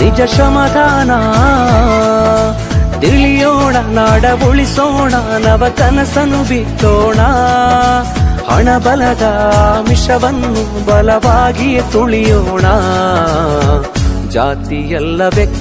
ನಿಜ ಶ್ರಮದಾನ ತಿಳಿಯೋಣ ನಾಡ ಉಳಿಸೋಣ ನವ ಕನಸನು ಬಿತ್ತೋಣ ಹಣ ಬಲದ ಮಿಷವನ್ನು ಬಲವಾಗಿ ತುಳಿಯೋಣ. ಜಾತಿಯಲ್ಲ ವ್ಯಕ್ತಿ